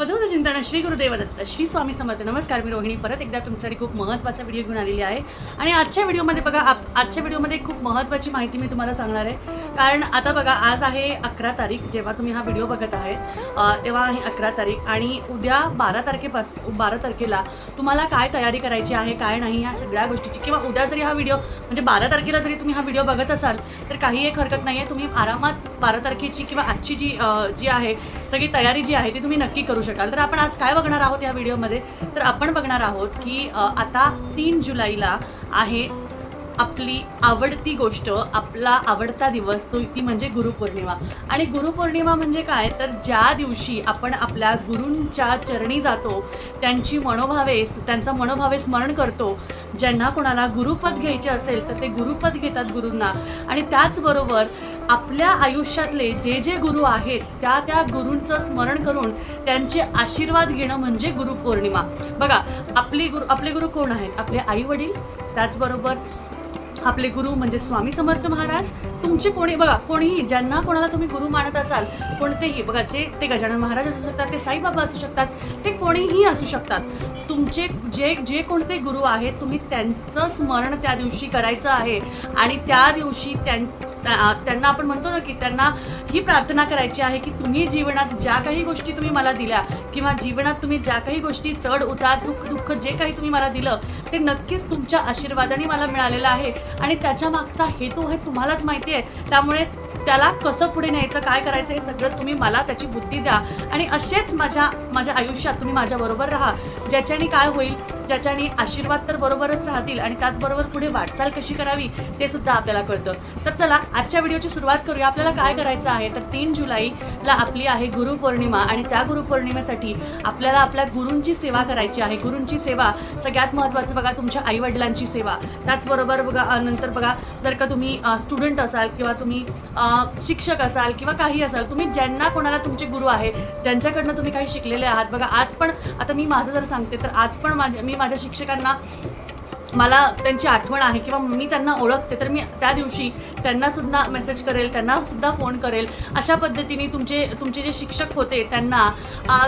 अवधूत चिंतन श्री गुरुदेव दत्त श्री स्वामी समर्थ. नमस्कार मी रोहिणी. परत एकदा तुमच्यासाठी खूप महत्त्वाचा व्हिडिओ घेऊन आलेली आहे. आणि आजच्या व्हिडिओमध्ये बघा आप आजच्या व्हिडिओमध्ये खूप महत्त्वाची माहिती मी तुम्हाला सांगणार आहे. कारण आता बघा आज आहे अकरा तारीख जेव्हा तुम्ही हा व्हिडिओ बघत आहे तेव्हा आहे अकरा तारीख. आणि उद्या बारा तारखेपास बारा तारखेला तुम्हाला काय तयारी करायची आहे काय नाही ह्या सगळ्या गोष्टीची. किंवा उद्या जरी हा व्हिडिओ म्हणजे बारा तारखेला जरी तुम्ही हा व्हिडिओ बघत असाल तर काही एक हरकत नाही आहे तुम्ही आरामात बारा तारखेची किंवा आजची जी जी आहे सगळी तयारी जी आहे ती तुम्ही नक्की करू शकता. शकाल. तर आपण आज काय बघणार आहोत या व्हिडिओमध्ये? तर आपण बघणार आहोत की आता तीन जुलैला आहे आपली आवडती गोष्ट आपला आवडता दिवस तो ती म्हणजे गुरुपौर्णिमा. आणि गुरुपौर्णिमा म्हणजे काय? तर ज्या दिवशी आपण आपल्या गुरूंच्या चरणी जातो त्यांची मनोभावे त्यांचा मनोभावे स्मरण करतो ज्यांना कोणाला गुरुपद घ्यायचे असेल तर ते गुरुपद घेतात गुरूंना. आणि त्याचबरोबर आपल्या आयुष्यातले जे जे गुरु आहेत त्या त्या गुरूंचं स्मरण करून त्यांचे आशीर्वाद घेणं म्हणजे गुरुपौर्णिमा. बघा आपली गुरु आपले गुरु कोण आहेत? आपले आई वडील त्याचबरोबर आपले गुरु म्हणजे स्वामी समर्थ महाराज. तुमचे कोणी बघा कोणीही ज्यांना कोणाला तुम्ही गुरु मानत असाल कोणतेही बघा जे ते गजानन महाराज असू शकतात ते साईबाबा असू शकतात ते कोणीही असू शकतात. तुमचे जे जे कोणते गुरु आहेत तुम्ही त्यांचं स्मरण त्या दिवशी करायचं आहे. आणि त्या दिवशी त्यां त्यांना आपण म्हणतो ना की त्यांना ही प्रार्थना करायची आहे की तुम्ही जीवनात ज्या काही गोष्टी तुम्ही मला दिल्या किंवा जीवनात तुम्ही ज्या काही गोष्टी चढ उतार सुख दुःख जे काही तुम्ही मला दिलं ते नक्कीच तुमच्या आशीर्वादाने मला मिळालेलं आहे. आणि त्याच्या मागचा हेतू हे तुम्हालाच माहिती आहे. त्यामुळे त्याला कसं पुढे न्यायचं काय करायचं हे सगळं तुम्ही मला त्याची बुद्धी द्या. आणि असेच माझ्या माझ्या आयुष्यात तुम्ही माझ्याबरोबर राहा. ज्याच्याने काय होईल ज्याच्याने आशीर्वाद तर बरोबरच राहतील आणि त्याचबरोबर पुढे वाटचाल कशी करावी ते सुद्धा आपल्याला कळतं. तर चला आजच्या व्हिडिओची सुरुवात करूया. आपल्याला काय करायचं आहे? तर तीन जुलैला आपली आहे गुरुपौर्णिमा आणि त्या गुरुपौर्णिमेसाठी आपल्याला आपल्या गुरूंची सेवा करायची आहे. गुरूंची सेवा सगळ्यात महत्त्वाचं बघा तुमच्या आईवडिलांची सेवा. त्याचबरोबर बघा नंतर बघा जर का तुम्ही स्टुडंट असाल किंवा तुम्ही शिक्षक असाल किंवा काही असाल तुम्ही ज्यांना कोणाला तुमचे गुरु आहे ज्यांच्याकडनं तुम्ही काही शिकलेले आहात बघा आज पण आता मी माझं जर सांगते तर आज पण माझ्या मी माझ्या शिक्षकांना मला त्यांची आठवण आहे किंवा मी त्यांना ओळखते तर मी त्या दिवशी त्यांनासुद्धा मेसेज करेल त्यांनासुद्धा फोन करेल. अशा पद्धतीने तुमचे तुमचे जे शिक्षक होते त्यांना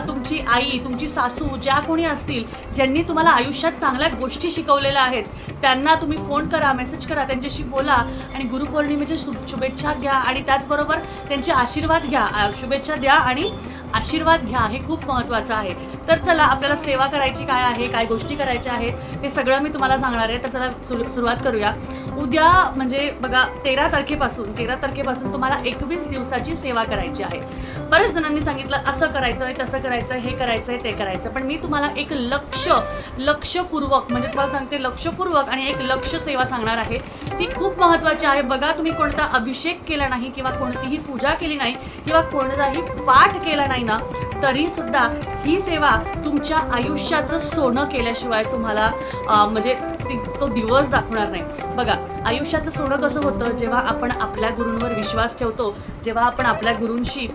तुमची आई तुमची सासू ज्या कोणी असतील ज्यांनी तुम्हाला आयुष्यात चांगल्या गोष्टी शिकवलेल्या आहेत त्यांना तुम्ही फोन करा मेसेज करा त्यांच्याशी बोला आणि गुरुपौर्णिमेच्या शु शुभेच्छा घ्या आणि त्याचबरोबर त्यांचे आशीर्वाद घ्या शुभेच्छा द्या आणि आशीर्वाद घ्या हे खूप महत्त्वाचं आहे. तर चला आपल्याला सेवा करायची काय आहे काय गोष्टी करायच्या आहेत ते सगळं मी तुम्हाला सांगणार आहे. तर चला सुरू सुरुवात करूया. उद्या म्हणजे बघा तेरा तारखेपासून तेरा तारखेपासून तुम्हाला एकवीस दिवसाची सेवा करायची आहे. बऱ्याच जणांनी सांगितलं असं करायचं आहे तसं करायचं आहे हे करायचं आहे ते करायचं पण मी तुम्हाला एक लक्ष लक्षपूर्वक म्हणजे तुम्हाला सांगते लक्षपूर्वक आणि एक लक्ष सेवा सांगणार आहे. ती खूप महत्त्वाची आहे. बघा तुम्ही कोणता अभिषेक केला नाही किंवा कोणतीही पूजा केली नाही किंवा कोणताही पाठ केला नाही ना तरी सुद्धा ही सेवा तुमच्या आयुष्याचं सोनं केल्याशिवाय तुम्हाला म्हणजे तो दिवस दाखवणार नाही. बघा आयुष्याचं सोनं कसं होतं? जेव्हा आपण आपल्या गुरूंवर विश्वास ठेवतो जेव्हा आपण आपल्या गुरूंशी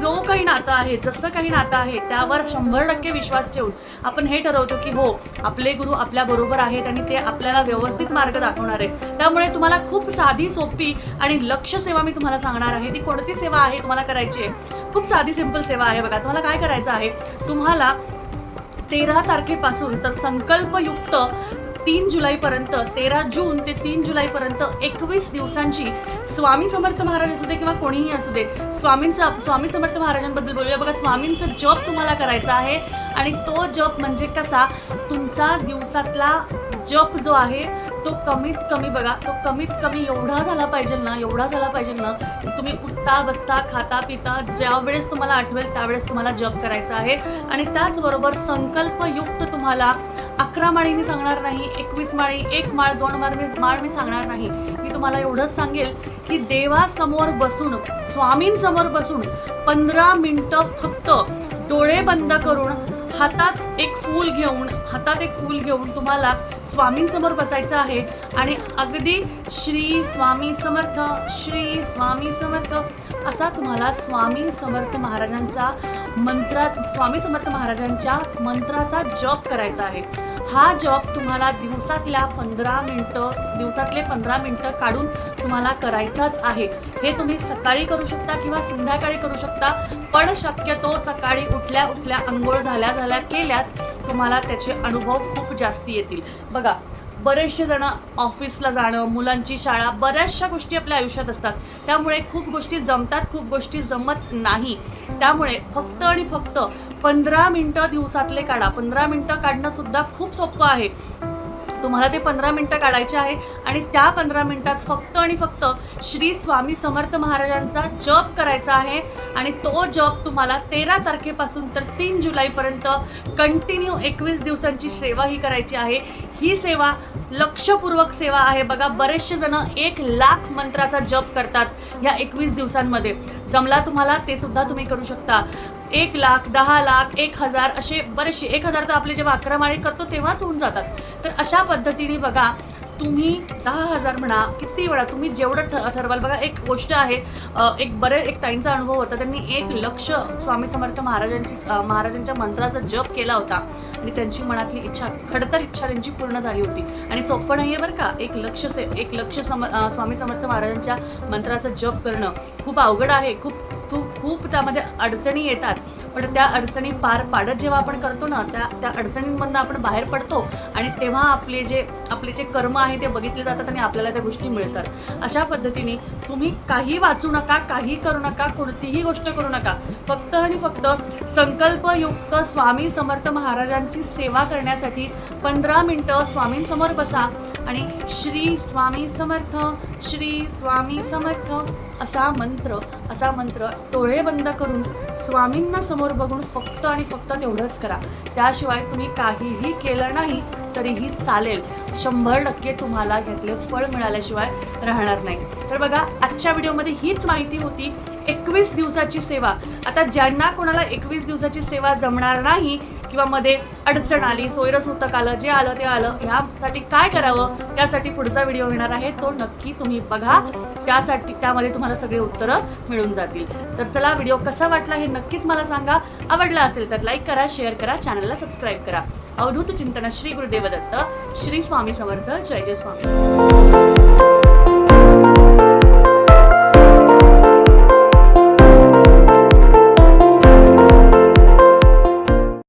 जो काही नातं आहे जसं काही नातं आहे त्यावर शंभर टक्के विश्वास ठेवून आपण हे ठरवतो की हो आपले गुरु आपल्याबरोबर आहेत आणि ते आपल्याला व्यवस्थित मार्ग दाखवणार आहे त्यामुळे तुम्हाला खूप साधी सोपी आणि लक्ष सेवा मी तुम्हाला सांगणार आहे. ती कोणती सेवा आहे तुम्हाला करायची आहे? खूप साधी सिंपल सेवा आहे बघा. तुम्हाला काय करायचं आहे? तुम्हाला तेरा तारखेपासून तर संकल्पयुक्त तीन जुलैपर्यंत तेरा जून ते तीन जुलैपर्यंत एकवीस दिवसांची स्वामी समर्थ महाराज असू दे किंवा कोणीही असू दे स्वामींचा स्वामी समर्थ महाराजांबद्दल बोलूया. बघा स्वामींचं जप तुम्हाला करायचा आहे आणि तो जप म्हणजे कसा? तुमचा दिवसातला जप जो आहे तो कमीत कमी बघा तो कमीत कमी एवढा झाला पाहिजे ना एवढा झाला पाहिजे ना की तुम्ही उठता बसता खाता पिता ज्यावेळेस तुम्हाला आठवेल त्यावेळेस तुम्हाला जप करायचा आहे. आणि त्याचबरोबर संकल्पयुक्त तुम्हाला अकरा माळी मी सांगणार नाही एकवीस माळी एक माळ दोन माळ मी माळ मी सांगणार नाही. मी तुम्हाला एवढंच सांगेल की देवासमोर बसून स्वामींसमोर बसून पंधरा मिनटं फक्त डोळे बंद करून हातात एक फूल घेऊन हातात एक फूल घेऊन तुम्हाला स्वामींसमोर बसायचं आहे. आणि अगदी श्री स्वामी समर्थ श्री स्वामी समर्थ असा तुम्हाला स्वामी समर्थ महाराजांचा मंत्रा स्वामी समर्थ महाराजांच्या मंत्राचा जप करायचा आहे. हा जॉब तुम्हाला दिवसातल्या पंधरा मिनटं दिवसातले पंधरा मिनटं काढून तुम्हाला करायचाच आहे. हे तुम्ही सकाळी करू शकता किंवा संध्याकाळी करू शकता पण शक्यतो सकाळी उठल्या उठल्या आंघोळ झाल्या झाल्या केल्यास तुम्हाला त्याचे अनुभव खूप जास्ती येतील. बघा बरेचसे जण ऑफिसला जाणं मुलांची शाळा बऱ्याचशा गोष्टी आपल्या आयुष्यात असतात. त्यामुळे खूप गोष्टी जमतात खूप गोष्टी जमत नाही. त्यामुळे फक्त आणि फक्त पंधरा मिनटं दिवसातले काढा. पंधरा मिनटं काढणंसुद्धा खूप सोपं आहे. तुम्हाला ते पंधरा मिनटं काढायचे आहे. आणि त्या पंधरा मिनटात फक्त आणि फक्त श्री स्वामी समर्थ महाराजांचा जप करायचा आहे. आणि तो जप तुम्हाला तेरा तारखेपासून तर तीन जुलैपर्यंत कंटिन्यू एकवीस दिवसांची सेवा ही करायची आहे. ही सेवा लक्षपूर्वक सेवा आहे. बघा बरेचसे जण एक लाख मंत्राचा जप करतात या एकवीस दिवसांमध्ये. जमला तुम्हाला ते सुद्धा तुम्ही करू शकता. एक लाख दहा लाख एक हजार असे बरेचसे एक हजार तर आपले जेव्हा अकरा करतो तेव्हाच होऊन जातात. तर अशा पद्धतीने बघा तुम्ही दहा हजार म्हणा किती वेळा तुम्ही जेवढं ठ ठरवाल. बघा एक गोष्ट आहे एक बरे एक ताईंचा अनुभव होता. त्यांनी एक लक्ष स्वामी समर्थ महाराजांची महाराजांच्या मंत्राचा जप केला होता. आणि त्यांची मनातली इच्छा खडतर इच्छा त्यांची पूर्ण झाली होती. आणि सोपं नाही आहे बरं का एक लक्ष से एक लक्ष सम स्वामी समर्थ महाराजांच्या मंत्राचा जप करणं. खूप अवघड आहे खूप खूप खूप त्यामध्ये अडचणी येतात. पण त्या अडचणी पार पाडत जेव्हा आपण करतो ना त्या त्या अडचणींमधनं आपण बाहेर पडतो आणि तेव्हा आपले जे आपले जे कर्म आहे ते बघितले जातात आणि आपल्याला त्या गोष्टी मिळतात. अशा पद्धतीने तुम्ही काही वाचू नका काही करू नका कोणतीही गोष्ट करू नका. फक्त आणि फक्त संकल्पयुक्त स्वामी समर्थ महाराजांची सेवा करण्यासाठी पंधरा मिनटं स्वामींसमोर बसा आणि श्री स्वामी समर्थ श्री स्वामी समर्थ. असा मंत्र असा मंत्र डोळे बंद करून स्वामींना समोर बघून फक्त आणि फक्त तेवढंच करा. त्याशिवाय तुम्ही काहीही केलं नाही तरीही चालेल. शंभर टक्के तुम्हाला घेतले फळ मिळाल्याशिवाय राहणार नाही. तर बघा आजच्या व्हिडिओमध्ये हीच माहिती होती एकवीस दिवसाची सेवा. आता ज्यांना कोणाला एकवीस दिवसाची सेवा जमणार नाही किंवा मध्ये अडचण आली सोयरसूतक आलं जे आलं ते आलं ह्यासाठी काय करावं? त्यासाठी पुढचा व्हिडिओ येणार आहे. तो नक्की तुम्ही बघा. त्यासाठी त्यामध्ये तुम्हाला सगळे उत्तरं मिळून जातील. तर चला व्हिडिओ कसा वाटला हे नक्कीच मला सांगा. आवडला असेल तर लाईक करा शेअर करा चॅनलला सबस्क्राईब करा. अवधूत चिंतन श्री गुरुदेव दत्त श्री स्वामी समर्थ जय जय स्वामी.